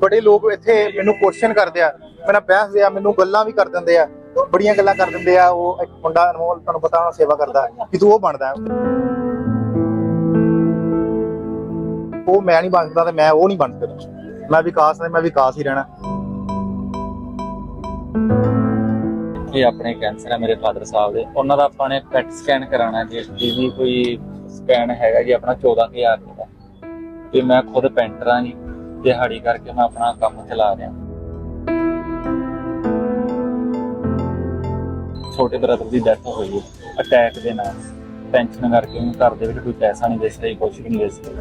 ਬੜੇ ਲੋਕ ਇੱਥੇ ਮੈਨੂੰ ਕੁਐਸਚਨ ਕਰਦੇ ਆ। ਮੇਰਾ ਬਹਿਸ ਆ ਮੈਨੂੰ ਗੱਲਾਂ ਵੀ ਕਰ ਦਿੰਦੇ ਆ। ਬੜੀਆਂ ਗੱਲਾਂ ਕਰ ਦਿੰਦੇ ਆ। ਉਹ ਇੱਕ ਮੁੰਡਾ ਅਨਮੋਲ ਤੁਹਾਨੂੰ ਪਤਾ ਹੋਣਾ ਸੇਵਾ ਕਰਦਾ ਕਿ ਤੂੰ ਉਹ ਬਣਦਾ ਉਹ ਮੈਂ ਨਹੀਂ ਬਣ ਸਕਦਾ ਤੇ ਮੈਂ ਉਹ ਨਹੀਂ ਬਣ ਸਕਦਾ। ਮੈਂ ਵਿਕਾਸ ਨੇ ਮੈਂ ਵਿਕਾਸ ਹੀ ਰਹਿਣਾ। ਇਹ ਆਪਣੇ ਕੈਂਸਰ ਹੈ ਮੇਰੇ ਫਾਦਰ ਸਾਹਿਬ ਦੇ। ਉਹਨਾਂ ਦਾ ਆਪਾਂ ਨੇ ਪੈਟ ਸਕੈਨ ਕਰਾਉਣਾ ਜੀ। ਜਿਹਦੀ ਕੋਈ ਸਕੈਨ ਹੈਗਾ ਜੀ, ਆਪਣਾ 14000 ਰੁਪਏ ਦਾ। ਤੇ ਮੈਂ ਖੁਦ ਪੈਂਟਰ ਹਾਂ ਜੀ। ਦਿਹਾੜੀ ਕਰਕੇ ਮੈਂ ਆਪਣਾ ਕੰਮ ਚਲਾ ਰਿਹਾ। ਛੋਟੇ ਬ੍ਰਦਰ ਦੀ ਡੈਥ ਹੋਈ ਹੈ ਅਟੈਕ ਦੇ ਨਾਲ। ਟੈਨਸ਼ਨ ਕਰਕੇ ਉਹਨੂੰ ਘਰ ਦੇ ਵਿੱਚ ਕੋਈ ਪੈਸਾ ਨਹੀਂ ਦੇ ਰਹੀ ਕੁਝ ਵੀ ਨਹੀਂ ਦੇ ਰਹੀ।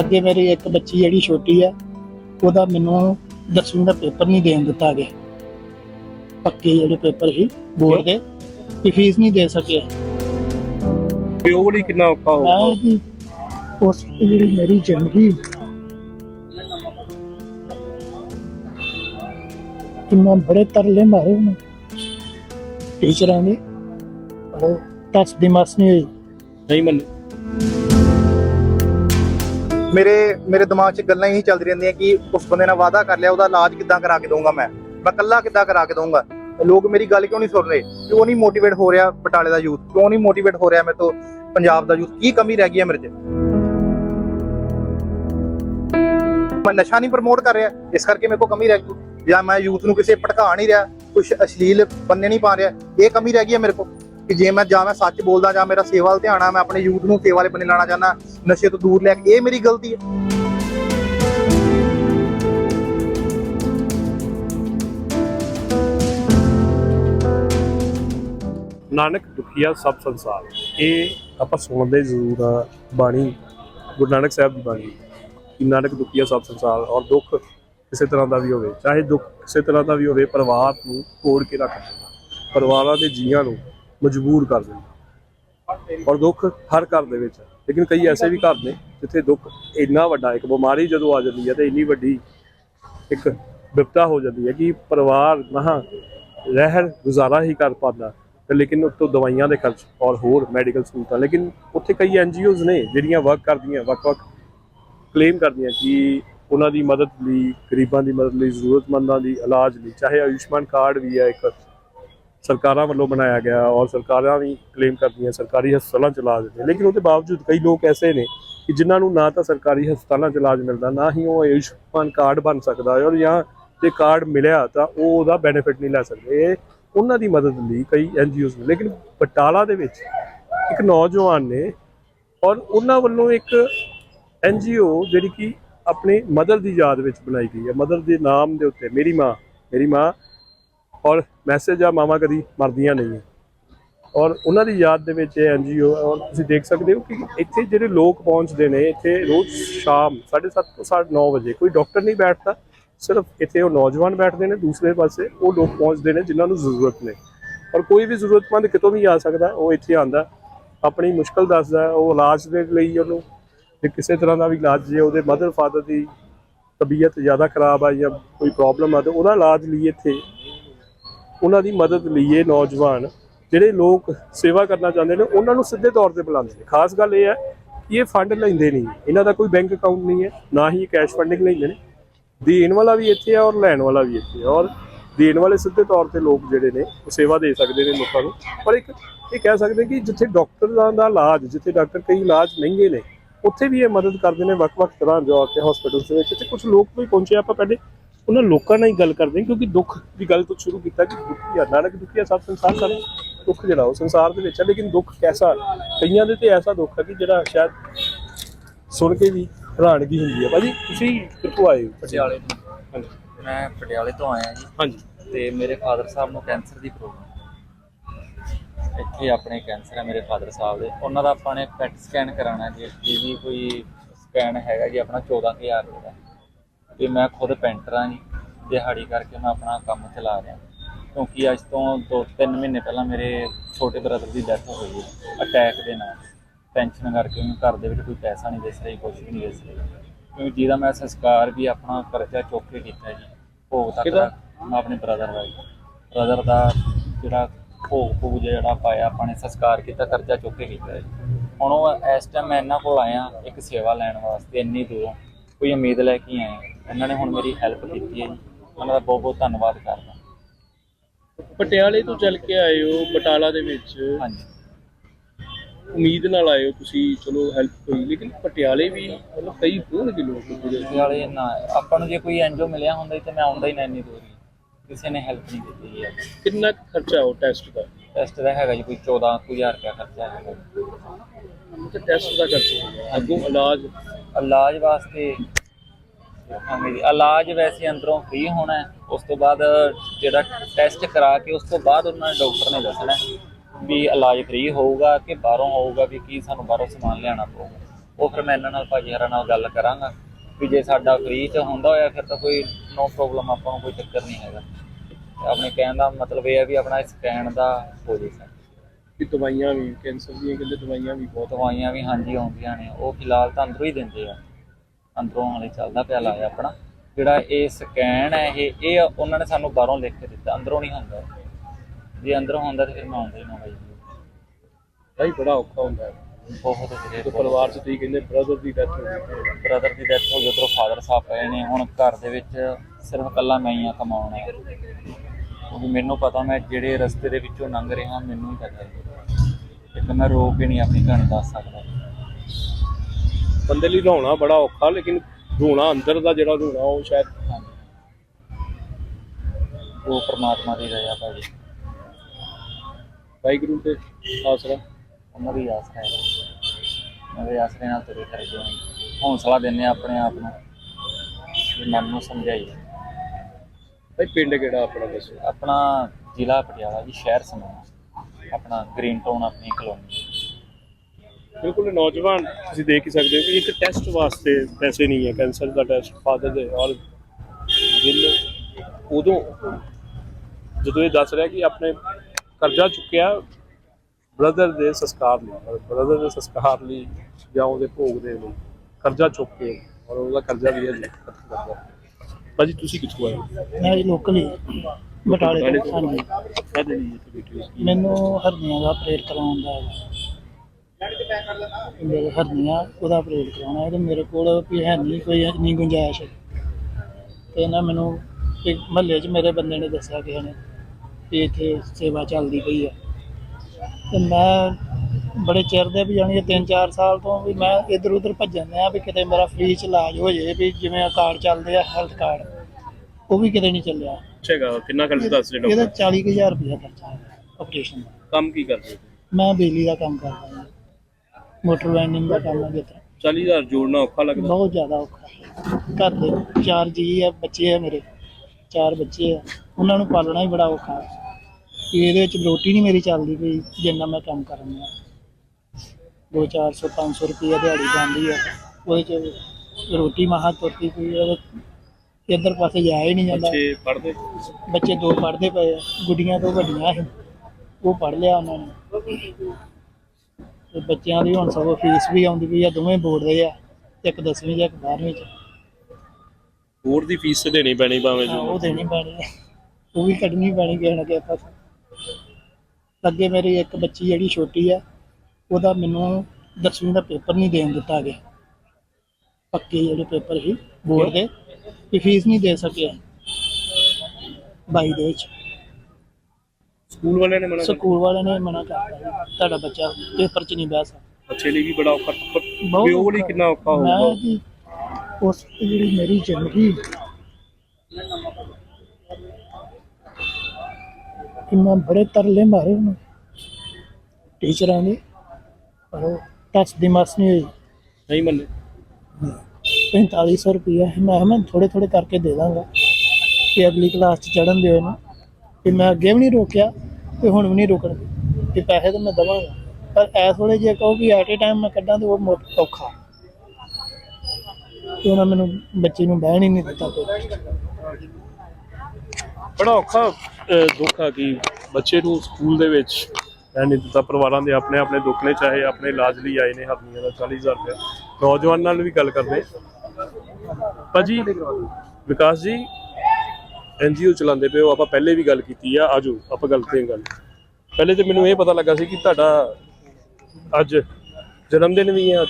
ਅੱਗੇ ਮੇਰੀ ਇੱਕ ਬੱਚੀ ਜਿਹੜੀ ਛੋਟੀ ਹੈ ਉਹਦਾ ਮੈਨੂੰ ਦਸਵੀਂ ਦਾ ਪੇਪਰ ਨਹੀਂ ਦੇਣ ਦਿੱਤਾ ਗਿਆ। ਪੱਕੇ ਜਿਹੜੇ ਪੇਪਰ ਸੀ ਬੋਰਡ ਦੇ ਤੇ ਫੀਸ ਨਹੀਂ ਦੇ ਸਕੇ ਪਿਓ ਲਈ ਕਿੰਨਾ ਔਖਾ ਹੋਊਗਾ? ਉਸ ਜਿਹੜੀ ਮੇਰੀ ਜ਼ਿੰਦਗੀ ਕਿੰਨਾ ਬੜੇ ਤਰਲੇ ਮਾਰੇ ਉਹਨੇ। ਟੀਚਰਾਂ ਨੇ। ਉਹ ਟਸ ਦੀ ਮਸ ਨਹੀਂ ਹੋਈ। ਨਹੀਂ ਮੰਨ। ਮੇਰੇ ਮੇਰੇ ਦਿਮਾਗ 'ਚ ਗੱਲਾਂ ਹੀ ਚੱਲਦੀ ਰਹਿੰਦੀਆਂ ਕਿ ਉਸ ਬੰਦੇ ਨਾਲ ਵਾਅਦਾ ਕਰ ਲਿਆ ਉਹਦਾ ਇਲਾਜ ਕਿੱਦਾਂ ਕਰਾ ਕੇ ਦਊਂਗਾ ਮੈਂ। ਮੈਂ ਇਕੱਲਾ ਕਿੱਦਾਂ ਕਰਾ ਕੇ ਦਊਂਗਾ? ਲੋਕ ਮੇਰੀ ਗੱਲ ਕਿਉਂ ਨਹੀਂ ਸੁਣ ਰਹੇ? ਕਿਉਂ ਨਹੀਂ ਮੋਟੀਵੇਟ ਹੋ ਰਿਹਾ ਬਟਾਲੇ ਦਾ ਯੂਥ? ਕਿਉਂ ਨਹੀਂ ਮੋਟੀਵੇਟ ਹੋ ਰਿਹਾ ਮੇਰੇ ਤੋਂ ਪੰਜਾਬ ਦਾ ਯੂਥ? ਕੀ ਕਮੀ ਰਹਿ ਗਈ ਹੈ ਮੇਰੇ 'ਚ? ਮੈਂ ਨਸ਼ਾ ਨਹੀਂ ਪ੍ਰਮੋਟ ਕਰ ਰਿਹਾ। ਇਸ ਕਰਕੇ ਮੇਰੇ ਕੋਲ ਕਮੀ ਰਹਿ ਗਈ। ਜਾਂ ਮੈਂ ਯੂਥ ਨੂੰ ਕਿਸੇ ਭਟਕਾ ਨਹੀਂ ਰਿਹਾ ਕੁਝ ਅਸ਼ਲੀਲ ਬੰਨੇ ਨਹੀਂ ਪਾ ਰਿਹਾ, ਇਹ ਕਮੀ ਰਹਿ ਗਈ ਹੈ ਮੇਰੇ ਕੋਲ ਕਿ ਜੇ ਮੈਂ, ਜਾਂ ਮੈਂ ਸੱਚ ਬੋਲਦਾ, ਜਾਂ ਮੇਰਾ ਸੇਵਾ ਵੱਲ ਧਿਆਨ ਆ, ਮੈਂ ਆਪਣੇ ਯੂਥ ਨੂੰ ਸੇਵਾ ਵਾਲੇ ਬੰਨੇ ਲਾਣਾ ਚਾਹੁੰਦਾ, ਨਸ਼ੇ ਤੋਂ ਦੂਰ ਲੈ ਕੇ, ਇਹ ਮੇਰੀ ਗਲਤੀ ਹੈ। ਨਾਨਕ ਦੁਖੀਆ ਸਭ ਸੰਸਾਰ। ਇਹ ਆਪਾਂ ਸੁਣਦੇ ਜ਼ਰੂਰ ਆ, ਬਾਣੀ, ਗੁਰੂ ਨਾਨਕ ਸਾਹਿਬ ਦੀ ਬਾਣੀ, ਕਿ ਨਾਨਕ ਦੁਖੀਆ ਸਭ ਸੰਸਾਰ ਔਰ ਦੁੱਖ ਕਿਸੇ ਤਰ੍ਹਾਂ ਦਾ ਵੀ ਹੋਵੇ, ਚਾਹੇ ਦੁੱਖ ਕਿਸੇ ਤਰ੍ਹਾਂ ਦਾ ਵੀ ਹੋਵੇ, ਪਰਿਵਾਰ ਨੂੰ ਤੋੜ ਕੇ ਰੱਖ ਦਿੰਦਾ, ਪਰਿਵਾਰਾਂ ਦੇ ਜੀਆਂ ਨੂੰ ਮਜਬੂਰ ਕਰ ਦਿੰਦਾ ਔਰ ਦੁੱਖ ਹਰ ਘਰ ਦੇ ਵਿੱਚ ਹੈ। ਲੇਕਿਨ ਕਈ ਐਸੇ ਵੀ ਘਰ ਨੇ ਜਿੱਥੇ ਦੁੱਖ ਇੰਨਾ ਵੱਡਾ ਇੱਕ ਬਿਮਾਰੀ ਜਦੋਂ ਆ ਜਾਂਦੀ ਹੈ ਤੇ ਇੰਨੀ ਵੱਡੀ ਇੱਕ ਵਿਪਤਾ ਹੋ ਜਾਂਦੀ ਹੈ ਕਿ ਪਰਿਵਾਰ ਨਾ ਰਹਿਣ ਗੁਜ਼ਾਰਾ ਹੀ ਕਰ ਪਾਉਂਦਾ ਤੇ ਲੇਕਿਨ ਉੱਤੋਂ ਦਵਾਈਆਂ ਦੇ ਖਰਚ ਔਰ ਹੋਰ ਮੈਡੀਕਲ ਸਹੂਲਤਾਂ, ਲੇਕਿਨ ਉੱਥੇ ਕਈ ਐਨਜੀਓਜ਼ ਨੇ ਜਿਹੜੀਆਂ ਵਰਕ ਕਰਦੀਆਂ, ਵੱਖ-ਵੱਖ ਕਲੇਮ ਕਰਦੀਆਂ ਕਿ ਉਹਨਾਂ ਦੀ ਮਦਦ ਲਈ, ਗਰੀਬਾਂ ਦੀ ਮਦਦ ਲਈ, ਜ਼ਰੂਰਤਮੰਦਾਂ ਦੀ ਇਲਾਜ ਲਈ, ਚਾਹੇ ਆਯੁਸ਼ਮਾਨ ਕਾਰਡ ਵੀ ਹੈ ਇੱਕ, ਸਰਕਾਰਾਂ ਵੱਲੋਂ ਬਣਾਇਆ ਗਿਆ ਔਰ ਸਰਕਾਰਾਂ ਵੀ ਕਲੇਮ ਕਰਦੀਆਂ, ਸਰਕਾਰੀ ਹਸਪਤਾਲਾਂ ਚ ਇਲਾਜ ਦਿੰਦੇ ਲੇਕਿਨ ਉਹਦੇ ਬਾਵਜੂਦ ਕਈ ਲੋਕ ਐਸੇ ਨੇ ਕਿ ਜਿਨ੍ਹਾਂ ਨੂੰ ਨਾ ਤਾਂ ਸਰਕਾਰੀ ਹਸਪਤਾਲਾਂ ਚ ਇਲਾਜ ਮਿਲਦਾ, ਨਾ ਹੀ ਉਹ ਆਯੁਸ਼ਮਾਨ ਕਾਰਡ ਬਣ ਸਕਦਾ ਹੈ ਔਰ ਜਾਂ ਜੇ ਕਾਰਡ ਮਿਲਿਆ ਤਾਂ ਉਹ ਉਹਦਾ ਬੈਨੀਫਿਟ ਨਹੀਂ ਲੈ ਸਕਦੇ। ਉਹਨਾਂ ਦੀ ਮਦਦ ਲਈ ਕਈ ਐਨਜੀਓਜ਼ ਨੇ। ਲੇਕਿਨ ਬਟਾਲਾ ਦੇ ਵਿੱਚ ਇੱਕ ਨੌਜਵਾਨ ਨੇ ਔਰ ਉਹਨਾਂ ਵੱਲੋਂ ਇੱਕ ਐਨਜੀਓ ਜਿਹੜੀ ਕਿ ਆਪਣੀ ਮਦਰ ਦੀ ਯਾਦ ਵਿੱਚ ਬਣਾਈ ਗਈ ਹੈ। ਮਦਰ ਦੇ ਨਾਮ ਦੇ ਉੱਤੇ ਮੇਰੀ ਮਾਂ ਮੇਰੀ ਮਾਂ ਔਰ ਮੈਸੇਜ ਆ, ਮਾਵਾਂ ਕਦੀ ਮਰਦੀਆਂ ਨਹੀਂ ਔਰ ਉਹਨਾਂ ਦੀ ਯਾਦ ਦੇ ਵਿੱਚ ਇਹ ਐਨਜੀਓ ਔਰ ਤੁਸੀਂ ਦੇਖ ਸਕਦੇ ਹੋ ਕਿ ਇੱਥੇ ਜਿਹੜੇ ਲੋਕ ਪਹੁੰਚਦੇ ਨੇ, ਇੱਥੇ ਰੋਜ਼ ਸ਼ਾਮ 7:30 ਤੋਂ 9 ਵਜੇ ਕੋਈ ਡਾਕਟਰ ਨਹੀਂ ਬੈਠਦਾ, ਸਿਰਫ ਇੱਥੇ ਉਹ ਨੌਜਵਾਨ ਬੈਠਦੇ ਨੇ, ਦੂਸਰੇ ਪਾਸੇ ਉਹ ਲੋਕ ਪਹੁੰਚਦੇ ਨੇ ਜਿਨ੍ਹਾਂ ਨੂੰ ਜ਼ਰੂਰਤ ਨੇ। ਔਰ ਕੋਈ ਵੀ ਜ਼ਰੂਰਤਮੰਦ ਕਿਤੋਂ ਵੀ ਆ ਸਕਦਾ, ਉਹ ਇੱਥੇ ਆਂਦਾ ਆਪਣੀ ਮੁਸ਼ਕਲ ਦੱਸਦਾ, ਉਹ ਇਲਾਜ ਦੇ ਲਈ ਉਹਨੂੰ ਜੇ ਕਿਸੇ ਤਰ੍ਹਾਂ ਦਾ ਵੀ ਇਲਾਜ, ਜੇ ਉਹਦੇ ਮਦਰ ਫਾਦਰ ਦੀ ਤਬੀਅਤ ਜ਼ਿਆਦਾ ਖਰਾਬ ਆ ਜਾਂ ਕੋਈ ਪ੍ਰੋਬਲਮ ਆ, ਤੇ ਉਹਦਾ ਇਲਾਜ ਲਈ ਇੱਥੇ। ਉਹਨਾਂ ਦੀ ਮਦਦ ਲਈਏ ਨੌਜਵਾਨ, ਜਿਹੜੇ ਲੋਕ ਸੇਵਾ ਕਰਨਾ ਚਾਹੁੰਦੇ ਨੇ, ਉਹਨਾਂ ਨੂੰ ਸਿੱਧੇ ਤੌਰ ਤੇ ਬੁਲਾਉਂਦੇ ਨੇ। ਖਾਸ ਗੱਲ ਇਹ ਹੈ ਕਿ ਇਹ ਫੰਡ ਲੈਂਦੇ ਨਹੀਂ। ਇਹਨਾਂ ਦਾ ਕੋਈ ਬੈਂਕ ਅਕਾਊਂਟ ਨਹੀਂ ਹੈ, ਨਾ ਹੀ ਕੈਸ਼ ਫੰਡਿੰਗ ਲੈਂਦੇ ਨੇ। ਦੇਣ ਵਾਲਾ ਵੀ ਇੱਥੇ ਹੈ ਔਰ ਲੈਣ ਵਾਲਾ ਵੀ ਇੱਥੇ ਹੈ ਔਰ ਦੇਣ ਵਾਲੇ ਸਿੱਧੇ ਤੌਰ ਤੇ ਲੋਕ ਜਿਹੜੇ ਨੇ, ਉਹ ਸੇਵਾ ਦੇ ਸਕਦੇ ਨੇ ਲੋਕਾਂ ਨੂੰ। ਪਰ ਇੱਕ, ਇਹ ਕਹਿ ਸਕਦੇ ਕਿ ਜਿੱਥੇ ਡਾਕਟਰਾਂ ਦਾ ਇਲਾਜ, ਜਿੱਥੇ ਡਾਕਟਰ ਕਈ ਇਲਾਜ ਮਹਿੰਗੇ ਨੇ ਉੱਥੇ ਵੀ ਇਹ ਮਦਦ ਕਰਦੇ ਨੇ ਵੱਖ-ਵੱਖ ਤਰ੍ਹਾਂ ਜਾ ਕੇ ਹਸਪੀਟਲਸ ਵਿੱਚ ਤੇ ਕੁਝ ਲੋਕ ਵੀ ਪਹੁੰਚੇ ਆਪਾਂ ਪਹਿਲੇ ਉਹਨਾਂ ਲੋਕਾਂ ਨਾਲ ਹੀ ਗੱਲ ਕਰਦੇ ਹਾਂ ਕਿਉਂਕਿ ਦੁੱਖ ਦੀ ਗੱਲ ਤੋਂ ਸ਼ੁਰੂ ਕੀਤਾ ਕਿ ਦੁਖੀ ਆ ਨਾਨਕ ਦੁਖੀ ਆ ਸਭ ਸੰਸਾਰ ਸਾਰਾ ਦੁੱਖ ਜਿਹੜਾ ਉਹ ਸੰਸਾਰ ਦੇ ਵਿੱਚ ਹੈ ਲੇਕਿਨ ਦੁੱਖ ਕੈਸਾ ਕਈਆਂ ਦੇ ਤੇ ਐਸਾ ਦੁੱਖ ਹੈ ਕਿ ਜਿਹੜਾ ਸ਼ਾਇਦ ਸੁਣ ਕੇ ਵੀ ਹੈਰਾਨਗੀ ਹੁੰਦੀ ਹੈ ਭਾਜੀ ਤੁਸੀਂ ਕਿੱਥੋਂ ਆਏ ਹੋ? ਪਟਿਆਲੇ ਤੋਂ। ਹਾਂਜੀ। ਮੈਂ ਪਟਿਆਲੇ ਤੋਂ ਆਇਆ ਜੀ। ਹਾਂਜੀ। ਤੇ ਮੇਰੇ ਫਾਦਰ ਸਾਹਿਬ ਨੂੰ ਕੈਂਸਰ ਦੀ ਪ੍ਰੋਬਲਮ ਇੱਥੇ ਆਪਣੇ ਕੈਂਸਰ ਹੈ ਮੇਰੇ ਫਾਦਰ ਸਾਹਿਬ ਦੇ। ਉਹਨਾਂ ਦਾ ਆਪਾਂ ਨੇ ਪੈਟ ਸਕੈਨ ਕਰਾਉਣਾ ਜੀ। ਜਿਹਦੀ ਕੋਈ ਸਕੈਨ ਹੈਗਾ ਜੀ ਆਪਣਾ 14000 ਰੁਪਏ ਦਾ। ਤੇ ਮੈਂ ਖੁਦ ਪੈਂਟਰ ਜੀ। ਦਿਹਾੜੀ ਕਰਕੇ ਮੈਂ ਆਪਣਾ ਕੰਮ ਚਲਾ ਰਿਹਾ। ਕਿਉਂਕਿ ਅੱਜ ਤੋਂ 2-3 ਮਹੀਨੇ ਪਹਿਲਾਂ ਮੇਰੇ ਛੋਟੇ ਬ੍ਰਦਰ ਦੀ ਡੈਥ ਹੋਈ ਹੈ। ਅਟੈਕ ਦੇ ਨਾਲ। ਟੈਨਸ਼ਨ ਕਰਕੇ ਉਹਨੂੰ ਘਰ ਦੇ ਵਿੱਚ ਕੋਈ ਪੈਸਾ ਨਹੀਂ ਦੇ ਰਹੀ ਕੁਝ ਵੀ ਨਹੀਂ ਦੇ ਰਹੀ। ਕਿਉਂਕਿ ਜਿਹਦਾ ਮੈਂ ਸੰਸਕਾਰ ਵੀ ਆਪਣਾ ਕਰਜ਼ਾ ਚੁੱਕ ਕੇ ਕੀਤਾ ਜੀ। ਭੋਗ ਤੱਕ? ਦਾ ਆਪਣੇ ਬ੍ਰਦਰ ਦਾ ਬ੍ਰਦਰ ਦਾ ਜਿਹੜਾ ਭੋਗ ਭੋਗ ਜਿਹੜਾ ਪਾਇਆ ਆਪਾਂ ਨੇ ਸੰਸਕਾਰ ਕੀਤਾ ਕਰਜ਼ਾ ਚੁੱਕ ਕੇ ਕੀਤਾ ਜੀ। ਹੁਣ ਉਹ ਇਸ ਟਾਈਮ ਮੈਂ ਇਹਨਾਂ ਕੋਲ ਆਇਆ ਇੱਕ ਸੇਵਾ ਲੈਣ ਵਾਸਤੇ ਇੰਨੀ ਦੂਰੋਂ। ਕੋਈ ਉਮੀਦ ਲੈ ਕੇ ਹਾਂ। ਇਹਨਾਂ ਨੇ ਹੁਣ ਮੇਰੀ ਹੈਲਪ ਕੀਤੀ ਹੈ ਜੀ। ਉਹਨਾਂ ਦਾ ਬਹੁਤ ਬਹੁਤ ਧੰਨਵਾਦ ਕਰਦਾ। ਪਟਿਆਲੇ ਤੋਂ ਚੱਲ ਕੇ ਆਏ ਹੋ ਬਟਾਲਾ ਦੇ ਵਿੱਚ। ਹਾਂਜੀ। ਉਮੀਦ ਨਾਲ ਆਏ ਹੋ ਤੁਸੀਂ ਚਲੋ ਹੈਲਪ ਹੋਈ ਲੇਕਿਨ ਪਟਿਆਲੇ ਵੀ ਮਤਲਬ ਕਈ ਹੋਣਗੇ ਲੋਕ ਜਿਹੜੇ ਵਾਲੇ ਨਾ ਆਪਾਂ ਨੂੰ ਜੇ ਕੋਈ ਐਨਜੀਓ ਮਿਲਿਆ ਹੁੰਦਾ ਤੇ ਮੈਂ ਆਉਂਦਾ ਹੀ ਨਾ ਇੰਨੀ ਦੂਰ। ਕਿਸੇ ਨੇ ਹੈਲਪ ਨਹੀਂ ਕੀਤੀ ਜੀ। ਕਿੰਨਾ ਕੁ ਖਰਚਾ ਉਹ ਟੈਸਟ ਦਾ? ਟੈਸਟ ਦਾ ਹੈਗਾ ਜੀ ਕੋਈ 14000 ਰੁਪਇਆ ਖਰਚਾ ਹੈਗਾ ਤੇ ਟੈਸਟ ਦਾ ਖਰਚਾ ਹੋਊਗਾ। ਅੱਗੋਂ ਇਲਾਜ? ਇਲਾਜ ਵਾਸਤੇ ਦੇਖਾਂਗੇ ਜੀ। ਇਲਾਜ ਵੈਸੇ ਅੰਦਰੋਂ ਫ੍ਰੀ ਹੋਣਾ ਹੈ। ਉਸ ਤੋਂ ਬਾਅਦ ਜਿਹੜਾ ਟੈਸਟ ਕਰਾ ਕੇ ਉਸ ਤੋਂ ਬਾਅਦ ਉਹਨਾਂ ਨੇ ਡਾਕਟਰ ਨੇ ਦੱਸਣਾ ਹੈ ਵੀ ਇਲਾਜ ਫ੍ਰੀ ਹੋਊਗਾ ਕਿ ਬਾਹਰੋਂ ਹੋਊਗਾ ਵੀ ਕੀ ਸਾਨੂੰ ਬਾਹਰੋਂ ਸਮਾਨ ਲਿਆਉਣਾ ਪਊਗਾ। ਉਹ ਫਿਰ ਮੈਂ ਇਹਨਾਂ ਨਾਲ ਭਾਜੀ ਹਰਾਂ ਨਾਲ ਗੱਲ ਕਰਾਂਗਾ ਵੀ ਜੇ ਸਾਡਾ ਫ੍ਰੀ ਚ ਹੁੰਦਾ ਹੋਇਆ ਫਿਰ ਤਾਂ ਕੋਈ ਨੋ ਪ੍ਰੋਬਲਮ ਆਪਾਂ ਨੂੰ ਕੋਈ ਚੱਕਰ ਨਹੀਂ ਹੈਗਾ। ਆਪਣੇ ਕਹਿਣ ਦਾ ਮਤਲਬ ਇਹ ਹੈ ਵੀ ਆਪਣਾ ਸਕੈਨ ਦਾ ਹੋ ਜੇ ਸਰ। ਕਿ ਦਵਾਈਆਂ ਵੀ ਕੈਂਸਰ ਦੀਆਂ ਕਹਿੰਦੇ ਦਵਾਈਆਂ ਵੀ ਬਹੁਤ ਦਵਾਈਆਂ ਵੀ ਹਾਂਜੀ ਆਉਂਦੀਆਂ ਨੇ ਉਹ ਫਿਲਹਾਲ ਤਾਂ ਅੰਦਰੋਂ ਹੀ ਦਿੰਦੇ ਆ। ਅੰਦਰੋਂ ਹਾਲੇ ਚੱਲਦਾ ਪਿਆ ਇਲਾਜ ਆਪਣਾ। ਜਿਹੜਾ ਇਹ ਸਕੈਨ ਹੈ ਇਹ ਇਹ ਉਹਨਾਂ ਨੇ ਸਾਨੂੰ ਬਾਹਰੋਂ ਲਿਖ ਕੇ ਦਿੱਤਾ ਅੰਦਰੋਂ ਨਹੀਂ ਹੁੰਦਾ। ਜੇ ਅੰਦਰੋਂ ਹੁੰਦਾ ਤਾਂ ਫਿਰ ਮੈਂ ਆਉਂਦਾ ਹੀ ਨਾ ਬਾਈ ਭਾਈ ਬੜਾ ਔਖਾ ਹੁੰਦਾ। ਹੈ ਬਹੁਤ ਵੀਰੇ ਤੇ ਪਰਿਵਾਰ 'ਚ ਤੁਸੀਂ ਕਹਿੰਦੇ ਬ੍ਰਦਰ ਦੀ ਡੈਥ ਹੋ ਗਈ। ਬ੍ਰਦਰ ਦੀ ਡੈਥ ਹੋ ਗਈ ਉਧਰੋਂ ਫਾਦਰ ਸਾਹਿਬ ਪਏ ਨੇ ਹੁਣ ਘਰ ਦੇ ਵਿੱਚ ਸਿਰਫ ਇਕੱਲਾ ਮੈਂ ਹੀ ਆ ਕਮਾਉਣਾ ਹੈ ਕਿਉਂਕਿ ਮੈਨੂੰ ਪਤਾ ਮੈਂ ਜਿਹੜੇ ਰਸਤੇ ਦੇ ਵਿੱਚੋਂ ਲੰਘ ਰਿਹਾ ਮੈਨੂੰ ਹੀ ਪਤਾ ਹੈ ਇੱਕ ਮੈਂ ਰੋ ਕੇ ਨਹੀਂ ਆਪਣੀ ਕਹਾਣੀ ਦੱਸ ਸਕਦਾ। ਬੰਦੇ ਲਈ ਰੋਣਾ ਬੜਾ ਔਖਾ ਲੇਕਿਨ ਰੋਣਾ ਅੰਦਰ ਦਾ ਜਿਹੜਾ ਰੋਣਾ ਉਹ ਸ਼ਾਇਦ ਉਹ ਪ੍ਰਮਾਤਮਾ ਦੀ ਦਇਆ ਭਾਜੀ ਵਾਹਿਗੁਰੂ ਤੇ ਆਸਰਾ ਉਹਨਾਂ ਦੀ ਆਸ ਹੈ ਉਹਨਾਂ ਦੇ ਆਸਰੇ ਨਾਲ ਤੁਰੇ ਫਿਰਦੇ ਹਾਂ ਹੌਸਲਾ ਦਿੰਦੇ ਹਾਂ ਆਪਣੇ ਆਪ ਨੂੰ। ਵੀ ਮਨ ਨੂੰ ਸਮਝਾਈਏ। ਭਾਈ ਪਿੰਡ ਕਿਹੜਾ ਆਪਣਾ ਦੱਸੋ? ਆਪਣਾ ਜ਼ਿਲ੍ਹਾ ਪਟਿਆਲਾ ਜੀ ਸ਼ਹਿਰ ਸਮਾਣਾ ਆਪਣਾ ਗ੍ਰੀਨ ਟਾਊਨ ਆਪਣੀ ਕਲੋਨੀ। ਬਿਲਕੁਲ ਨੌਜਵਾਨ ਤੁਸੀਂ ਦੇਖ ਹੀ ਸਕਦੇ ਹੋ ਕਿ ਇੱਕ ਟੈਸਟ ਵਾਸਤੇ ਪੈਸੇ ਨਹੀਂ ਹੈ। ਕੈਂਸਰ ਦਾ ਟੈਸਟ ਫਾਦਰ ਦੇ ਔਰ ਦਿਲ ਉਦੋਂ ਜਦੋਂ ਇਹ ਦੱਸ ਰਿਹਾ ਕਿ ਆਪਣੇ ਕਰਜ਼ਾ ਚੁੱਕਿਆ ਬ੍ਰਦਰ ਦੇ ਸੰਸਕਾਰ ਲਈ ਬ੍ਰਦਰ ਦੇ ਸੰਸਕਾਰ ਲਈ ਜਾਂ ਉਹਦੇ ਭੋਗ ਦੇ ਲਈ ਕਰਜ਼ਾ ਚੁੱਕ ਕੇ ਔਰ ਉਹਦਾ ਕਰਜ਼ਾ ਵੀ ਹੈ ਜੀ ਭਾਜੀ ਤੁਸੀਂ ਕਿੱਥੋਂ ਆਏ ਹੋ? ਮੈਂ ਜੀ ਲੋਕਲ ਹੀ ਬਟਾਲੇ ਤੋਂ ਹਾਂਜੀ। ਕਾਹਦੇ ਲਈ ਇੱਥੇ ਬੈਠੇ ਹੋ? ਮੈਨੂੰ ਹਰਨੀਆਂ ਦਾ ਆਪਰੇਟ ਕਰਾਉਣ ਦਾ ਮੇਰੇ ਹਰਨੀਆਂ ਉਹਦਾ ਆਪਰੇਟ ਕਰਾਉਣਾ ਹੈ ਤੇ ਮੇਰੇ ਕੋਲ ਵੀ ਹੈ ਨਹੀਂ ਕੋਈ ਨਹੀਂ ਗੁੰਜਾਇਸ਼। ਤੇ ਇਹਨਾਂ ਮੈਨੂੰ ਇੱਕ ਮਹੱਲੇ 'ਚ ਮੇਰੇ ਬੰਦੇ ਨੇ ਦੱਸਿਆ ਕਿਸੇ ਨੇ ਕਿ ਇੱਥੇ ਸੇਵਾ ਚੱਲਦੀ ਪਈ ਆ। ਤੇ ਮੈਂ ਬੜੇ ਚਿਰ ਦੇ ਵੀ ਜਾਣੀ 3-4 ਸਾਲ ਤੋਂ ਵੀ ਮੈਂ ਇੱਧਰ ਉੱਧਰ ਭੱਜਣ ਆ ਵੀ ਕਿਤੇ ਮੇਰਾ ਫ੍ਰੀ ਚ ਇਲਾਜ ਹੋ ਜਾਏ ਵੀ ਜਿਵੇਂ ਆ ਕਾਰਡ ਚੱਲਦੇ ਆ ਹੈਲਥ ਕਾਰਡ ਉਹ ਵੀ ਕਿਤੇ ਨਹੀਂ ਚੱਲਿਆ। ਅੱਛਾ ਹੈਗਾ ਕਿੰਨਾ ਖਰਚ ਦੱਸ ਰਹੇ ਇਹਦਾ ਡਾਕਟਰ 40000 ਰੁਪਇਆ ਖਰਚਾ ਹੈ ਆਪਰੇਸ਼ਨ ਦਾ। ਕੰਮ ਕੀ ਕਰਦੇ ਹੋ? ਮੈਂ ਬਿਜਲੀ ਦਾ ਕੰਮ ਕਰਦਾ ਹਾਂ। ਮੋਟਰ ਵਾਈਨਿੰਗ ਦਾ ਕੰਮ ਜਿੱਥੇ 40000 ਜੋੜਨਾ ਔਖਾ ਲੱਗਦਾ। ਬਹੁਤ ਜ਼ਿਆਦਾ ਔਖਾ। ਘਰ ਦੇ ਚਾਰ ਜੀ ਆ ਬੱਚੇ ਆ ਮੇਰੇ ਚਾਰ ਬੱਚੇ ਆ। ਉਹਨਾਂ ਨੂੰ ਪਾਲਣਾ ਹੀ ਬੜਾ ਔਖਾ ਹੈ। ਕਿ ਇਹਦੇ ਵਿੱਚ ਰੋਟੀ ਨਹੀਂ ਮੇਰੀ ਚੱਲਦੀ ਪਈ ਜਿੰਨਾ ਮੈਂ ਕੰਮ ਕਰਨ ਦਾ ਦੋ ਚਾਰ ਸੌ ਪੰਜ ਸੌ ਰੁਪਈਆ ਦਿਹਾੜੀ ਜਾਂਦੀ ਆ। ਉਹਦੇ ਚ ਰੋਟੀ ਮਹਾ ਤੁਰਦੀ ਪਈ ਆ ਇੱਧਰ ਪਾਸੇ ਜਾਇਆ ਹੀ ਨਹੀਂ ਜਾਂਦਾ। ਬੱਚੇ ਪੜ੍ਹਦੇ? ਬੱਚੇ ਦੋ ਪੜ੍ਹਦੇ ਪਏ ਆ ਗੁੱਡੀਆਂ ਤੋਂ ਵੱਡੀਆਂ ਸੀ। ਉਹ ਪੜ੍ਹ ਲਿਆ ਉਹਨਾਂ ਨੇ। ਤੇ ਬੱਚਿਆਂ ਦੀ ਹੁਣ ਸਗੋਂ ਫੀਸ ਵੀ ਆਉਂਦੀ ਪਈ ਆ ਦੋਵੇਂ ਬੋਰਡ ਦੇ ਆ ਇੱਕ 10ਵੀਂ ਚ ਇੱਕ 12ਵੀਂ ਚ। ਬੋਰਡ ਦੀ ਫੀਸ ਦੇਣੀ ਪੈਣੀ ਭਾਵੇਂ ਹਾਂ, ਜੋ। ਉਹ ਦੇਣੀ ਪੈਣੀ ਆ। ਉਹ ਵੀ ਕੱਢਣੀ ਪੈਣੀ ਕਿਸੇ ਨਾ ਕਿਸੇ ਪਾਸੇ। ਅੱਗੇ ਮੇਰੀ ਇੱਕ ਬੱਚੀ ਜਿਹੜੀ ਛੋਟੀ ਆ ਉਹਦਾ ਮੈਨੂੰ 10ਵੀਂ ਦਾ ਪੇਪਰ ਨਹੀਂ ਦੇਣ ਦਿੱਤਾ ਗਿਆ। ਪੱਕੇ ਜਿਹੜੇ ਪੇਪਰ ਸੀ ਬੋਰਡ ਦੇ ਵੀ ਫੀਸ ਨਹੀਂ ਦੇ ਸਕਿਆ। ਬਾਈ ਦੇ ਵਿੱਚ। ਸਕੂਲ ਵਾਲਿਆਂ ਨੇ ਮਨਾ ਕਰ ਸਕੂਲ ਵਾਲਿਆਂ ਨੇ ਮਨਾ ਕਰਤਾ ਜੀ, ਤੁਹਾਡਾ ਬੱਚਾ ਪੇਪਰ 'ਚ ਨਹੀਂ ਬਹਿ ਸਕਦਾ। ਬੱਚੇ ਲਈ ਵੀ ਬੜਾ ਔਖਾ। ਪਰ ਪਿਓ ਲਈ ਕਿੰਨਾ ਔਖਾ ਮੈਂ ਹੋਊਗਾ? ਜੀ ਉਸ ਜਿਹੜੀ ਮੇਰੀ ਜ਼ਿੰਦਗੀ ਕਿ ਮੈਂ ਬੜੇ ਤਰਲੇ ਮਾਰੇ ਉਹਨੂੰ। ਟੀਚਰਾਂ ਦੇ ਪਰ ਉਹ ਟੱਚ ਦੀ ਮਸ ਨਹੀਂ ਹੋਈ। ਨਹੀਂ ਮੰਨੇ। 4500 ਰੁਪਇਆ ਮੈਂ ਕਿਹਾ ਮੈਂ ਥੋੜੇ ਥੋੜੇ ਕਰਕੇ ਦੇ ਦਾਂਗਾ ਕਿ ਅਗਲੀ ਕਲਾਸ 'ਚ ਚੜਨ ਦਿਓ ਇਹਨੂੰ। ਕਿ ਮੈਂ ਅੱਗੇ ਵੀ ਨਹੀਂ ਰੋਕਿਆ ਤੇ ਹੁਣ ਵੀ ਨਹੀਂ ਰੁਕਣ ਕਿ ਪੈਸੇ ਤਾਂ ਮੈਂ ਦਵਾਂਗਾ। ਪਰ ਐਸ ਵੇਲੇ ਜੇ ਕਹੋ ਕਿ ਐਟ ਏ ਟਾਈਮ ਮੈਂ ਕੱਢਾਂ ਤੇ ਉਹ ਮੋ- ਔਖਾ। ਤੇ ਉਹਨਾਂ ਮੈਨੂੰ ਬੱਚੇ ਨੂੰ ਬਹਿਣ ਹੀ ਨਹੀਂ ਦਿੱਤਾ ਕੋਈ। ਬੜਾ ਔਖਾ ਦੁੱਖ ਆ ਕਿ ਬੱਚੇ ਨੂੰ ਸਕੂਲ ਦੇ ਵਿੱਚ ਨਹੀਂ ਦਿੱਤਾ ਪਰਿਵਾਰਾਂ ਦੇ ਆਪਣੇ ਆਪਣੇ ਦੁੱਖ ਨੇ ਚਾਹੇ ਆਪਣੇ ਇਲਾਜ ਲਈ ਆਏ ਨੇ ਹਰਨੀਆਂ ਦਾ 40000 ਰੁਪਏ ਨੌਜਵਾਨ ਨਾਲ ਵੀ ਗੱਲ ਕਰਦੇ ਭਾਜੀ ਵਿਕਾਸ ਜੀ ਐਨਜੀਓ ਚਲਾਉਂਦੇ ਪਏ ਹੋ ਆਪਾਂ ਪਹਿਲੇ ਵੀ ਗੱਲ ਕੀਤੀ ਆ ਆਜੋ ਆਪਾਂ ਗੱਲ ਤੇ ਗੱਲ। ਪਹਿਲੇ ਤੇ ਮੈਨੂੰ ਇਹ ਪਤਾ ਲੱਗਾ ਸੀ ਕਿ ਤੁਹਾਡਾ ਅੱਜ ਜਨਮ ਦਿਨ ਵੀ ਹੈ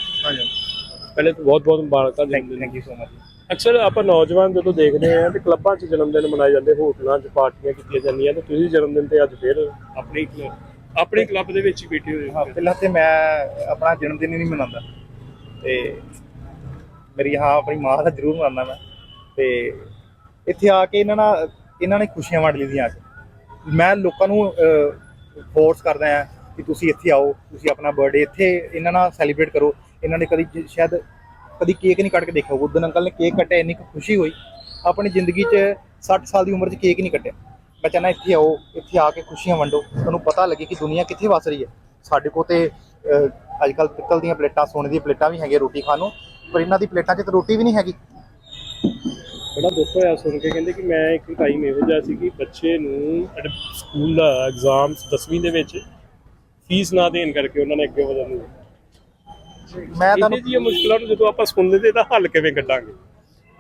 ਪਹਿਲੇ ਤਾਂ ਬਹੁਤ ਬਹੁਤ ਮੁਬਾਰਕਾਂ ਥੈਂਕ ਯੂ ਸੋ ਮਚ ਅਕਸਰ ਆਪਾਂ ਨੌਜਵਾਨ ਜਦੋਂ ਦੇਖਦੇ ਆ ਤੇ ਕਲੱਬਾਂ 'ਚ ਜਨਮ ਦਿਨ ਮਨਾਏ ਜਾਂਦੇ ਹੋਟਲਾਂ 'ਚ ਪਾਰਟੀਆਂ ਕੀਤੀਆਂ ਜਾਂਦੀਆਂ ਤੇ ਤੁਸੀਂ ਜਨਮ ਦਿਨ ਤੇ ਅੱਜ ਫਿਰ ਆਪਣੀ ਆਪਣੀ ਕਲੱਬ ਦੇ ਵਿੱਚ ਹੀ ਬੈਠੇ ਹੋਏ ਹਾਂ। ਹੋ ਪਹਿਲਾਂ ਤੇ ਮੈਂ ਆਪਣਾ ਜਨਮ ਦਿਨ ਹੀ ਨਹੀਂ ਮਨਾਉਂਦਾ। ਤੇ ਮੇਰੀ ਹਾਂ ਆਪਣੀ ਮਾਂ ਦਾ ਜ਼ਰੂਰ ਮਨਾਉਂਦਾ ਮੈਂ। ਤੇ ਇੱਥੇ ਆ ਕੇ ਇਹਨਾਂ ਨਾਲ ਇਹਨਾਂ ਨੇ ਖੁਸ਼ੀਆਂ ਵੰਡ ਲਈਆਂ ਆ ਕੇ ਮੈਂ ਲੋਕਾਂ ਨੂੰ ਫੋਰਸ ਕਰਦਾ ਆ ਕਿ ਤੁਸੀਂ ਇੱਥੇ ਆਓ ਤੁਸੀਂ ਆਪਣਾ ਬਰਥਡੇ ਇੱਥੇ ਇਹਨਾਂ ਨਾਲ ਸੈਲੀਬ੍ਰੇਟ ਕਰੋ। ਇਹਨਾਂ ਨੇ ਕਦੀ ਜ- ਸ਼ਾਇਦ ਕਦੀ ਕੇਕ ਨਹੀਂ ਕੱਟ ਕੇ ਦੇਖਿਆ। ਉਦੋਂ ਅੰਕਲ ਨੇ ਕੇਕ ਕੱਟਿਆ, ਇੰਨੀ ਕੁ ਖੁਸ਼ੀ ਹੋਈ। ਆਪਣੀ ਜ਼ਿੰਦਗੀ 'ਚ 60 ਸਾਲ ਦੀ ਉਮਰ 'ਚ ਕੇਕ ਨਹੀਂ ਕੱਟਿਆ। ਮੈਂ ਚਾਹੁੰਦਾ ਇੱਥੇ ਆਓ, ਇੱਥੇ ਆ ਕੇ ਖੁਸ਼ੀਆਂ ਵੰਡੋ। ਤੁਹਾਨੂੰ ਪਤਾ ਲੱਗੇ ਕਿ ਦੁਨੀਆ ਕਿੱਥੇ ਵਸ ਰਹੀ ਹੈ। ਸਾਡੇ ਕੋਲ ਤੇ ਅੱਜ ਕੱਲ ਪਿੱਤਲ ਦੀਆਂ ਪਲੇਟਾਂ, ਸੋਨੇ ਦੀਆਂ ਪਲੇਟਾਂ ਵੀ ਹੈਗੀਆਂ ਰੋਟੀ ਖਾਣ ਨੂੰ, ਪਰ ਇਹਨਾਂ ਦੀ ਪਲੇਟਾਂ 'ਚ ਤਾਂ ਰੋਟੀ ਵੀ ਨਹੀਂ ਹੈਗੀ। ਬੜਾ ਦੁੱਖ ਹੋਇਆ ਸੁਣ ਕੇ। ਕਹਿੰਦੇ ਕਿ ਮੈਂ ਇੱਕ ਟਾਈਮ ਇਹੋ ਜਿਹਾ ਸੀ ਕਿ ਬੱਚੇ ਨੂੰ ਸਕੂਲ ਦਾ ਐਗਜ਼ਾਮਸ 10ਵੀਂ ਦੇ ਵਿੱਚ ਫੀਸ ਨਾ ਦੇਣ ਕਰਕੇ ਉਹਨਾਂ ਨੇ ਅੱਗੇ ਵਧਣ ਨਹੀਂ ਮੈਂ ਤੁਹਾਨੂੰ ਦੀਆਂ ਮੁਸ਼ਕਲਾਂ ਨੂੰ ਜਦੋਂ ਆਪਾਂ ਸੁਣਦੇ ਤੇ ਇਹਦਾ ਹੱਲ ਕਿਵੇਂ ਕੱਢਾਂਗੇ?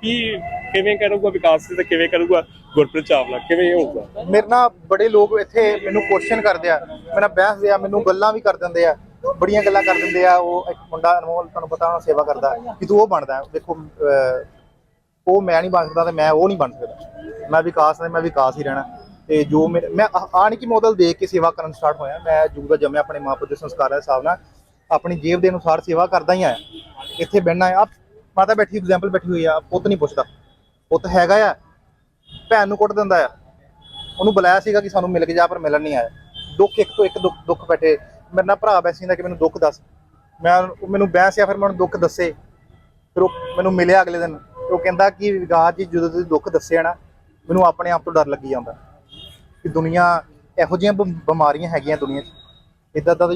ਕੀ ਕਿਵੇਂ ਕਰੂਗਾ ਵਿਕਾਸ ਤੇ ਕਿਵੇਂ ਕਰੂਗਾ ਗੁਰਪ੍ਰੀਤ ਚਾਵਲਾ? ਕਿਵੇਂ ਹੋਊਗਾ? ਮੇਰੇ ਨਾਲ ਬੜੇ ਲੋਕ ਇੱਥੇ ਮੈਨੂੰ ਕੁਐਸਚਨ ਕਰਦੇ ਆ। ਮੇਰੇ ਨਾਲ ਬਹਿਸਦੇ ਆ ਮੈਨੂੰ ਗੱਲਾਂ ਵੀ ਕਰ ਦਿੰਦੇ ਆ। ਬੜੀਆਂ ਗੱਲਾਂ ਕਰ ਦਿੰਦੇ ਆ। ਉਹ ਇੱਕ ਮੁੰਡਾ ਅਨਮੋਲ ਤੁਹਾਨੂੰ ਪਤਾ ਹੋਣਾ ਸੇਵਾ ਕਰਦਾ। ਕਿ ਤੂੰ ਉਹ ਬਣਦਾ। ਦੇਖੋ ਉਹ ਮੈਂ ਨਹੀਂ ਬਣ ਸਕਦਾ ਤੇ ਮੈਂ ਉਹ ਨਹੀਂ ਬਣ ਸਕਦਾ। ਮੈਂ ਵਿਕਾਸ ਨੇ ਮੈਂ ਵਿਕਾਸ ਹੀ ਰਹਿਣਾ। ਤੇ ਜੋ ਮੇਰੇ ਮੈਂ ਆ ਨਹੀਂ ਕਿ ਮੋਦਲ ਦੇਖ ਕੇ ਸੇਵਾ ਕਰਨ ਸਟਾਰਟ ਹੋਇਆ। ਮੈਂ ਜੂਗ ਦਾ ਜੰਮਿਆ ਆਪਣੇ ਮਾਪੇ ਦੇ ਸੰਸਕਾਰਾਂ ਦੇ ਹਿਸਾਬ ਨਾਲ। ਆਪਣੀ ਜੇਬ ਦੇ ਅਨੁਸਾਰ ਸੇਵਾ ਕਰਦਾ ਹੀ ਆਇਆ। ਇੱਥੇ ਬਹਿਣਾ ਆ। ਮਾਤਾ ਬੈਠੀ ਐਗਜ਼ਾਮਪਲ ਬੈਠੀ ਹੋਈ ਆ। ਪੁੱਤ ਨਹੀਂ ਪੁੱਛਦਾ। ਪੁੱਤ ਹੈਗਾ ਆ। ਭੈਣ ਨੂੰ ਕੁੱਟ ਦਿੰਦਾ ਆ। ਉਹਨੂੰ ਬੁਲਾਇਆ ਸੀਗਾ ਕਿ ਸਾਨੂੰ ਮਿਲ ਕੇ ਜਾ, ਪਰ ਮਿਲਣ ਨਹੀਂ ਆਇਆ। ਦੁੱਖ, ਇੱਕ ਤੋਂ ਇੱਕ ਦੁੱਖ ਦੁੱਖ ਬੈਠੇ। ਮੇਰੇ ਨਾਲ ਭਰਾ ਬੈਸੀ ਦਾ ਕਿ ਮੈਨੂੰ ਦੁੱਖ ਦੱਸ। ਮੈਂ ਮੈਨੂੰ ਬਹਿਸ ਆ, ਫਿਰ ਮੈਨੂੰ ਦੁੱਖ ਦੱਸੇ। ਫਿਰ ਉਹ ਮੈਨੂੰ ਮਿਲਿਆ ਅਗਲੇ ਦਿਨ। ਉਹ ਕਹਿੰਦਾ ਕਿ ਵਿਗਾਸ ਜੀ, ਜਦੋਂ ਤੁਸੀਂ ਦੁੱਖ ਦੱਸਿਆ ਨਾ, ਮੈਨੂੰ ਆਪਣੇ ਆਪ ਤੋਂ ਡਰ ਲੱਗੀ ਜਾਂਦਾ। ਕਿ ਦੁਨੀਆ ਇਹੋ ਜਿਹੀਆਂ ਬਿ- ਬਿਮਾਰੀਆਂ ਹੈਗੀਆਂ ਦੁਨੀਆ 'ਚ। ਇਦਾਂ ਦਾ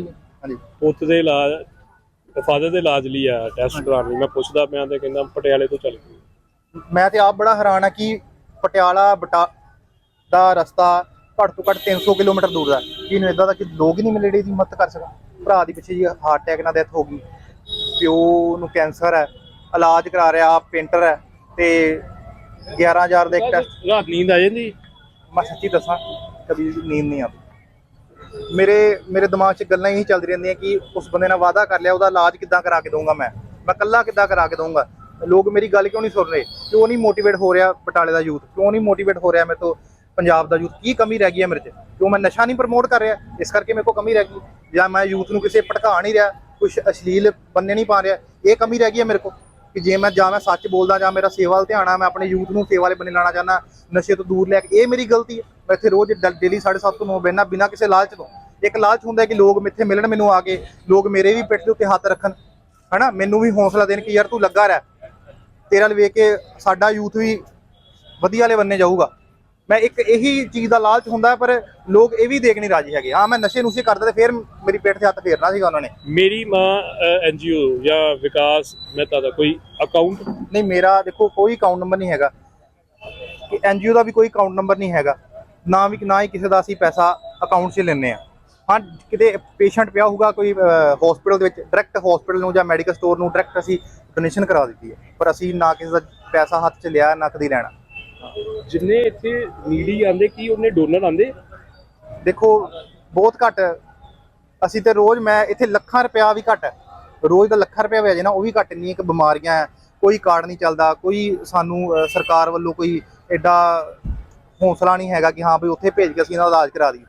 ਹਾਂਜੀ। ਪੁੱਤ ਦੇ ਇਲਾਜ ਫਾਦਰ ਦੇ ਇਲਾਜ ਲਈ ਆ ਟੈਸਟ ਕਰਾਉਣ ਲਈ। ਮੈਂ ਪੁੱਛਦਾ ਪਿਆ ਤੇ ਕਹਿੰਦਾ ਪਟਿਆਲੇ ਤੋਂ ਚੱਲ ਗਈ। ਮੈਂ ਤੇ ਆਪ ਬੜਾ ਹੈਰਾਨ ਆ ਕਿ ਪਟਿਆਲਾ ਬਟਾ ਦਾ ਰਸਤਾ ਘੱਟ ਤੋਂ ਘੱਟ 300 ਕਿਲੋਮੀਟਰ ਦੂਰ ਦਾ ਕਿ ਇਹਨੂੰ ਇਦਾਂ ਦਾ ਕਿ ਲੋਕ ਹੀ ਨਹੀਂ ਮਿਲੇ ਜਿਹੜੇ ਮਦਦ ਕਰ ਸਕਣ? ਭਰਾ ਦੀ ਪਿੱਛੇ ਜੀ ਹਾਰਟ ਅਟੈਕ ਨਾਲ ਡੈਥ ਹੋ ਗਈ। ਪਿਓ ਨੂੰ ਕੈਂਸਰ ਹੈ ਇਲਾਜ ਕਰਾ ਰਿਹਾ ਪੇਂਟਰ ਹੈ ਤੇ 11000 ਦਾ ਇੱਕ ਟੈਸਟ ਰਾਤ ਨੀਂਦ ਆ ਜਾਂਦੀ। ਮੈਂ ਸੱਚੀ ਦੱਸਾਂ ਕਦੀ ਨੀਂਦ ਨਹੀਂ ਆਉਂਦੀ। ਮੇਰੇ ਮੇਰੇ ਦਿਮਾਗ 'ਚ ਗੱਲਾਂ ਇਹੀ ਚੱਲਦੀ ਰਹਿੰਦੀਆਂ ਕਿ ਉਸ ਬੰਦੇ ਨਾਲ ਵਾਅਦਾ ਕਰ ਲਿਆ, ਉਹਦਾ ਇਲਾਜ ਕਿੱਦਾਂ ਕਰਾ ਕੇ ਦਊਂਗਾ ਮੈਂ? ਮੈਂ ਇਕੱਲਾ ਕਿੱਦਾਂ ਕਰਾ ਕੇ ਦਊਂਗਾ? ਲੋਕ ਮੇਰੀ ਗੱਲ ਕਿਉਂ ਨਹੀਂ ਸੁਣ ਰਹੇ? ਕਿਉਂ ਨਹੀਂ ਮੋਟੀਵੇਟ ਹੋ ਰਿਹਾ ਪਟਾਲੇ ਦਾ ਯੂਥ? ਕਿਉਂ ਨਹੀਂ ਮੋਟੀਵੇਟ ਹੋ ਰਿਹਾ ਮੇਰੇ ਤੋਂ ਪੰਜਾਬ ਦਾ ਯੂਥ? ਕੀ ਕਮੀ ਰਹਿ ਗਈ ਹੈ ਮੇਰੇ 'ਚ? ਕਿਉਂ ਮੈਂ ਨਸ਼ਾ ਨਹੀਂ ਪ੍ਰਮੋਟ ਕਰ ਰਿਹਾ? ਇਸ ਕਰਕੇ ਮੇਰੇ ਕੋਲ ਕਮੀ ਰਹਿ ਗਈ। ਜਾਂ ਮੈਂ ਯੂਥ ਨੂੰ ਕਿਸੇ ਭਟਕਾ ਨਹੀਂ ਰਿਹਾ ਕੁਝ ਅਸ਼ਲੀਲ ਬੰਨੇ ਨਹੀਂ ਪਾ ਰਿਹਾ। ਇਹ ਕਮੀ ਰਹਿ ਗਈ ਹੈ ਮੇਰੇ ਕੋਲ। ਕਿ ਜੇ ਮੈਂ ਜਾਂ ਮੈਂ ਸੱਚ ਬੋਲਦਾ ਜਾਂ ਮੇਰਾ ਸੇਵਾ ਵੱਲ ਧਿਆਨ ਆ, ਮੈਂ ਆਪਣੇ ਯੂਥ ਨੂੰ ਸੇਵਾ ਵਾਲੇ ਬੰਨੇ ਲਾਣਾ ਚਾਹੁੰਦਾ, ਨਸ਼ੇ ਤੋਂ ਦੂਰ ਲੈ ਕੇ, ਇਹ ਮੇਰੀ ਗਲਤੀ ਹੈ। ਮੈਂ ਇੱਥੇ ਰੋਜ਼ ਡੇਲੀ 7:30 ਤੋਂ 9 ਬਹਿਣਾ ਬਿਨਾਂ ਕਿਸੇ ਲਾਲਚ ਤੋਂ। ਇੱਕ ਲਾਲਚ ਹੁੰਦਾ ਕਿ ਲੋਕ ਮਿੱਥੇ ਮਿਲਣ ਮੈਨੂੰ ਆ ਕੇ, ਲੋਕ ਮੇਰੇ ਵੀ ਪਿੱਠ ਦੇ ਉੱਤੇ ਹੱਥ ਰੱਖਣ। ਹਨਾ? ਮੈਨੂੰ ਵੀ ਹੌਸਲਾ ਦੇਣ ਕਿ ਯਾਰ ਤੂੰ ਲੱਗਾ ਰਹਿ। ਤੇਰੇ ਵੱਲ ਵੇਖ ਕੇ ਸਾਡਾ ਯੂਥ ਵੀ ਵਧੀਆ ਵਾਲੇ ਬੰਨੇ ਜਾਊਗਾ। ਮੈਂ ਇੱਕ ਇਹੀ ਚੀਜ਼ ਦਾ ਲਾਲਚ ਹੁੰਦਾ ਪਰ ਲੋਕ ਇਹ ਵੀ ਦੇਖ ਨਹੀਂ ਰਾਜੀ ਹੈਗੇ। ਹਾਂ ਮੈਂ ਨਸ਼ੇ ਨੁਸ਼ੇ ਕਰਦਾ ਤੇ ਫਿਰ ਮੇਰੀ ਪਿੱਠ ਤੇ ਹੱਥ ਫੇਰਨਾ ਸੀਗਾ ਉਹਨਾਂ ਨੇ। ਮੇਰੀ ਮਾਂ ਐਨਜੀਓ ਜਾਂ ਵਿਕਾਸ ਮਹਿਤਾ ਦਾ ਕੋਈ ਅਕਾਊਂਟ ਨਹੀਂ ਮੇਰਾ ਦੇਖੋ ਕੋਈ ਅਕਾਊਂਟ ਨੰਬਰ ਨਹੀਂ ਹੈਗਾ। ਕਿ ਐਨਜੀਓ ਦਾ ਵੀ ਕੋਈ ਅਕਾਊਂਟ ਨੰਬਰ ਨਹੀਂ ਹੈਗਾ। ਨਾ ਵੀ ਨਾ ਹੀ ਕਿਸੇ ਦਾ ਅਸੀਂ ਪੈਸਾ ਅਕਾਊਂਟ 'ਚ ਲੈਂਦੇ ਆ ਹਾਂ ਕਿਤੇ ਪੇਸ਼ੈਂਟ ਪਿਆ ਹੋਊਗਾ ਕੋਈ ਹਸਪੀਟਲ ਦੇ ਵਿੱਚ ਡਾਇਰੈਕਟ ਹਸਪੀਟਲ ਨੂੰ ਜਾਂ ਮੈਡੀਕਲ ਸਟੋਰ ਨੂੰ ਡਾਇਰੈਕਟ ਅਸੀਂ ਡੋਨੇਸ਼ਨ ਕਰਾ ਦਿੱਤੀ ਹੈ। ਪਰ ਅਸੀਂ ਨਾ ਕਿਸੇ ਦਾ ਪੈਸਾ ਹੱਥ 'ਚ ਲਿਆ ਨਾ ਕਦੀ ਲੈਣਾ। ਜਿੰਨੇ ਇੱਥੇ ਨੀਡੀ ਆਂਦੇ ਕੀ ਉਹਨੇ ਡੋਨਰ ਆਂਦੇ ਦੇਖੋ ਬਹੁਤ ਘੱਟ। ਅਸੀਂ ਤੇ ਰੋਜ਼ ਮੈਂ ਇੱਥੇ ਲੱਖਾਂ ਰੁਪਇਆ ਵੀ ਘੱਟ ਰੋਜ਼ ਦਾ ਲੱਖਾਂ ਰੁਪਇਆ ਵੇ ਨਾ ਉਹ ਵੀ ਘੱਟ ਨਹੀਂ ਇੱਕ ਬਿਮਾਰੀਆਂ ਹੈ। ਕੋਈ ਕਾਰਡ ਨਹੀਂ ਚੱਲਦਾ ਕੋਈ ਸਾਨੂੰ ਸਰਕਾਰ ਵੱਲੋਂ ਕੋਈ ਐਡਾ ਹੌਸਲਾ ਨਹੀਂ ਹੈਗਾ ਕਿ ਹਾਂ ਵੀ ਉੱਥੇ ਭੇਜ ਕੇ ਅਸੀਂ ਇਹਨਾਂ ਦਾ ਇਲਾਜ ਕਰਾ ਦਈਏ।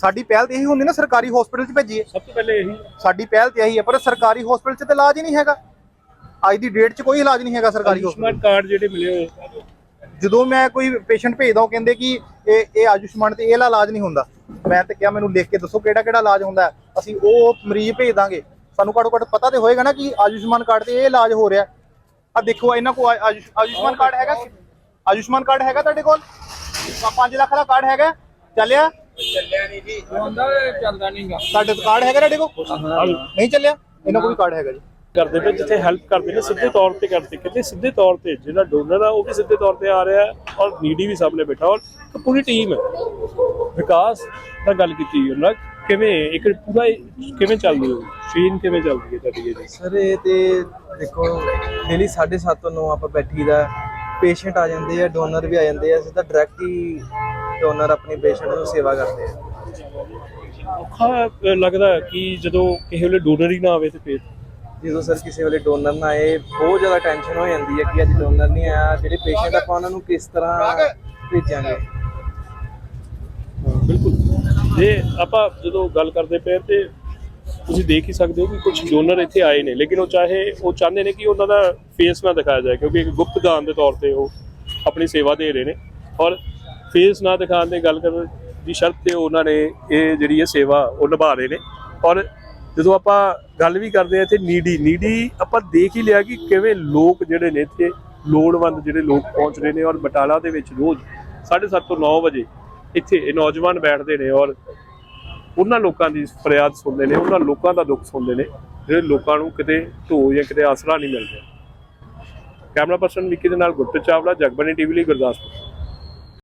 ਸਾਡੀ ਪਹਿਲ ਤੇ ਇਹੀ ਹੁੰਦੀ ਨਾ ਸਰਕਾਰੀ ਹਸਪੀਟਲ 'ਚ ਭੇਜੀਏ। ਸਭ ਤੋਂ ਪਹਿਲੇ ਇਹੀ। ਸਾਡੀ ਪਹਿਲ ਤੇ ਇਹੀ ਹੈ ਪਰ ਸਰਕਾਰੀ ਹਸਪੀਟਲ 'ਚ ਤੇ ਇਲਾਜ ਹੀ ਨਹੀਂ ਹੈਗਾ। ਅੱਜ ਦੀ ਡੇਟ 'ਚ ਕੋਈ ਇਲਾਜ ਨਹੀਂ ਹੈਗਾ ਸਰਕਾਰੀ ਹਸਪੀਟਲ ਕਾਰਡ ਜਿਹੜੇ ਮਿਲੇ ਹੋਏ। ਜਦੋਂ ਮੈਂ ਕੋਈ ਪੇਸ਼ੈਂਟ ਭੇਜਦਾ ਉਹ ਕਹਿੰਦੇ ਕਿ ਇਹ ਇਹ ਆਯੁਸ਼ਮਾਨ ਤੇ ਇਹਲਾ ਇਲਾਜ ਨਹੀਂ ਹੁੰਦਾ। ਮੈਂ ਤੇ ਕਿਹਾ ਮੈਨੂੰ ਲਿਖ ਕੇ ਦੱਸੋ ਕਿਹੜਾ ਕਿਹੜਾ ਇਲਾਜ ਹੁੰਦਾ ਹੈ। ਅਸੀਂ ਉਹ ਮਰੀਜ਼ ਭੇਜ ਦਾਂਗੇ। ਸਾਨੂੰ ਘੱਟੋ ਘੱਟ ਪਤਾ ਤੇ ਹੋਏਗਾ ਨਾ ਕਿ ਆਯੁਸ਼ਮਾਨ ਕਾਰਡ ਤੇ ਇਹ ਇਲਾਜ ਹੋ ਰਿਹਾ ਆ ਦੇਖੋ ਇਹਨਾਂ ਆਯੁਸ਼- ਆਯੁਸ਼ਮਾਨ ਕਾਰਡ ਹੈਗਾ ਆਯੁਸ਼ਮਾਨ ਕਾਰਡ ਹੈਗਾ ਤੁਹਾਡੇ ਕੋਲ? 5 ਲੱਖ ਦਾ ਕਾਰਡ ਹੈਗਾ। ਚੱਲਿਆ? ਚੱਲਿਆ ਨਹੀਂ ਜੀ। ਚੱਲਦਾ ਨਹੀਂਗਾ ਤੁਹਾਡੇ ਕੋਲ ਕਾਰਡ ਹੈਗਾ ਤੁਹਾਡੇ ਕੋਲ? ਨਹੀਂ ਚੱਲਿਆ? ਇਹਨਾਂ ਕੋਲ ਵੀ ਕਾਰਡ ਹੈਗਾ ਜੀ। ਕਰਦੇ ਪਏ ਜਿੱਥੇ ਹੈਲਪ ਕਰਦੇ ਨੇ ਸਿੱਧੇ ਤੌਰ ਤੇ ਕਰਦੇ ਕਹਿੰਦੇ ਸਿੱਧੇ ਤੌਰ ਤੇ ਜਿਹੜਾ ਡੋਨਰ ਆ ਉਹ ਵੀ ਸਿੱਧੇ ਤੌਰ ਤੇ ਆ ਰਿਹਾ ਔਰ ਨੀਡੀ ਵੀ ਸਾਹਮਣੇ ਬੈਠਾ ਔਰ ਪੂਰੀ ਟੀਮ ਹੈ। ਵਿਕਾਸ ਦਾ ਗੱਲ ਕੀਤੀ ਉਹਨਾਂ ਕਿਵੇਂ ਇੱਕ ਪੂਰਾ ਕਿਵੇਂ ਚੱਲਦੀ ਹੈ? ਮਸ਼ੀਨ ਕਿਵੇਂ ਚੱਲਦੀ ਹੈ ਤੁਹਾਡੀ ਇਹਦੀ? ਸਰ ਇਹ ਤੇ ਦੇਖੋ ਡੇਲੀ 7:30 ਤੋਂ 9 ਆਪਾਂ ਬੈਠੀਦਾ ਪੇਸ਼ੈਂਟ ਆ ਜਾਂਦੇ ਆ ਡੋਨਰ ਵੀ ਆ ਜਾਂਦੇ ਆ ਸਿੱਧਾ ਡਾਇਰੈਕਟ ਹੀ ਡੋਨਰ ਆਪਣੀ ਪੇਸ਼ੈਂਟ ਨੂੰ ਸੇਵਾ ਕਰਦੇ ਆ। ਔਖਾ ਲੱਗਦਾ ਕਿ ਜਦੋਂ ਕਿਸੇ ਵੇਲੇ ਡੋਨਰ ਹੀ ਨਾ ਆਵੇ ਤੇ ਫਿਰ ਜਦੋਂ ਸਰ ਕਿਸੇ ਵੇਲੇ ਡੋਨਰ ਨਾ ਆਏ, ਬਹੁਤ ਜ਼ਿਆਦਾ ਟੈਨਸ਼ਨ ਹੋ ਜਾਂਦੀ ਹੈ ਕਿ ਅੱਜ ਡੋਨਰ ਨਹੀਂ ਆਇਆ, ਜਿਹੜੇ ਪੇਸ਼ੈਂਟ ਆਪਾਂ ਉਹਨਾਂ ਨੂੰ ਕਿਸ ਤਰ੍ਹਾਂ ਭੇਜਾਂਗੇ। ਬਿਲਕੁਲ। ਜੇ ਆਪਾਂ ਜਦੋਂ ਗੱਲ ਕਰਦੇ ਪਏ ਤੇ ਤੁਸੀਂ ਦੇਖ ਹੀ ਸਕਦੇ ਹੋ ਕਿ ਕੁਝ ਡੋਨਰ ਇੱਥੇ ਆਏ ਨੇ, ਲੇਕਿਨ ਉਹ ਚਾਹੇ, ਉਹ ਚਾਹੁੰਦੇ ਨੇ ਕਿ ਉਹਨਾਂ ਦਾ ਫੇਸ ਨਾ ਦਿਖਾਇਆ ਜਾਏ, ਕਿਉਂਕਿ ਇੱਕ ਗੁਪਤ ਦਾਨ ਦੇ ਤੌਰ ਤੇ ਉਹ ਆਪਣੀ ਸੇਵਾ ਦੇ ਰਹੇ ਨੇ। ਔਰ ਫੇਸ ਨਾ ਦਿਖਾਉਣ ਦੀ ਗੱਲ ਕਰਨ ਦੀ ਸ਼ਰਤ ਤੇ ਉਹਨਾਂ ਨੇ ਇਹ ਜਿਹੜੀ ਹੈ ਸੇਵਾ ਉਹ ਨਿਭਾ ਰਹੇ ਨੇ। ਔਰ ਜਦੋਂ ਆਪਾਂ ਗੱਲ ਵੀ ਕਰਦੇ ਆ ਇੱਥੇ ਨੀਡੀ ਨੀਡੀ ਆਪਾਂ ਦੇਖ ਹੀ ਲਿਆ ਕਿ ਕਿਵੇਂ ਲੋਕ ਜਿਹੜੇ ਨੇ ਇੱਥੇ ਲੋੜਵੰਦ ਜਿਹੜੇ ਲੋਕ ਪਹੁੰਚ ਰਹੇ ਨੇ ਔਰ ਬਟਾਲਾ ਦੇ ਵਿੱਚ ਰੋਜ਼ 7:30 ਤੋਂ 9 ਵਜੇ ਇੱਥੇ ਇਹ ਨੌਜਵਾਨ ਬੈਠਦੇ ਨੇ ਔਰ ਉਹਨਾਂ ਲੋਕਾਂ ਦੀ ਫਰਿਆਦ ਸੁਣਦੇ ਨੇ, ਉਹਨਾਂ ਲੋਕਾਂ ਦਾ ਦੁੱਖ ਸੁਣਦੇ ਨੇ, ਜਿਹੜੇ ਲੋਕਾਂ ਨੂੰ ਕਿਤੇ ਢੋ ਜਾਂ ਕਿਤੇ ਆਸਰਾ ਨਹੀਂ ਮਿਲ ਰਿਹਾ। ਕੈਮਰਾ ਪਰਸਨ ਵਿੱਕੀ ਦੇ ਨਾਲ ਗੁਰਪ੍ਰੀਤ ਚਾਵਲਾ ਜਗਬਾਨੀ ਟੀਵੀ ਲਈ ਗੁਰਦਾਸਪੁਰ।